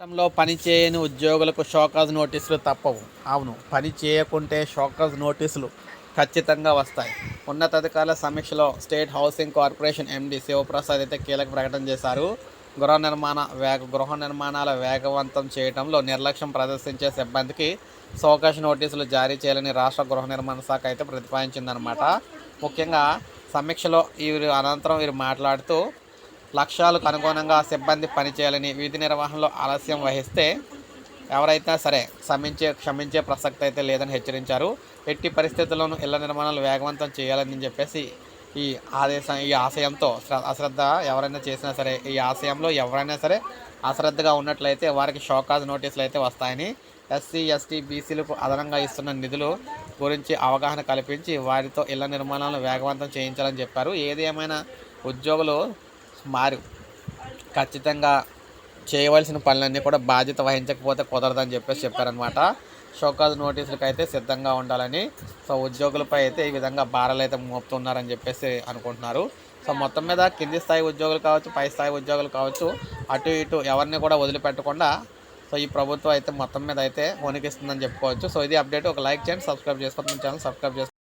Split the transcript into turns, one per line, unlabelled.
గతంలో పని చేయని ఉద్యోగులకు షోకాజ్ నోటీసులు తప్పవు. అవును పని చేయకుంటే షోకాజ్ నోటీసులు ఖచ్చితంగా వస్తాయి. ఉన్నతాధికారుల సమీక్షలో state housing corporation MD Shivaprasad అయితే కీలక ప్రకటన చేశారు. గృహ నిర్మాణ వేగ గృహ నిర్మాణాల వేగవంతం చేయడంలో నిర్లక్ష్యం ప్రదర్శించే సిబ్బందికి సోకాష్ నోటీసులు జారీ చేయాలని రాష్ట్ర గృహ నిర్మాణ శాఖ అయితే ప్రతిపాదించిందనమాట ముఖ్యంగా సమీక్షలో వీరు అనంతరం వీరు మాట్లాడుతూ లక్ష్యాలకు అనుగుణంగా సిబ్బంది పనిచేయాలని విధి నిర్వహణలో ఆలస్యం వహిస్తే ఎవరైతే సరే క్షమించే క్షమించే ప్రసక్తి అయితే లేదని హెచ్చరించారు. ఎట్టి పరిస్థితుల్లోనూ ఇళ్ళ నిర్మాణాలు వేగవంతం చేయాలని చెప్పేసి ఈ ఆదేశం ఈ ఆశయంతో అశ్రద్ధ ఎవరైనా చేసినా సరే ఈ ఆశయంలో ఎవరైనా సరే అశ్రద్ధగా ఉన్నట్లయితే వారికి షోకాజ్ నోటీసులు అయితే వస్తాయని ఎస్సీ ఎస్టీ బీసీలకు అదనంగా ఇస్తున్న నిధులు గురించి అవగాహన కల్పించి వారితో ఇళ్ళ నిర్మాణాలను వేగవంతం చేయించాలని చెప్పారు. ఏది ఏమైనా ఉద్యోగులు మారు. ఖచ్చితంగా చేయవలసిన పనులన్నీ కూడా బాధ్యత వహించకపోతే కుదరదని చెప్పేసి చెప్పారనమాట షోకాజ్ నోటీసులకు అయితే సిద్ధంగా ఉండాలని సో ఉద్యోగులపై అయితే ఈ విధంగా భారాలు అయితే మోపుతున్నారని చెప్పేసి అనుకుంటున్నారు. సో మొత్తం మీద కింది స్థాయి ఉద్యోగులు కావచ్చు పై స్థాయి ఉద్యోగులు కావచ్చు అటు ఇటు ఎవరిని కూడా వదిలిపెట్టకుండా సో ఈ ప్రభుత్వం అయితే మొత్తం మీద అయితే వణికిస్తుందని చెప్పుకోవచ్చు. సో ఇది అప్డేట్. ఒక లైక్ చేయండి సబ్స్క్రైబ్ చేసుకోండి ఛానల్ సబ్స్క్రైబ్ చేసుకోండి.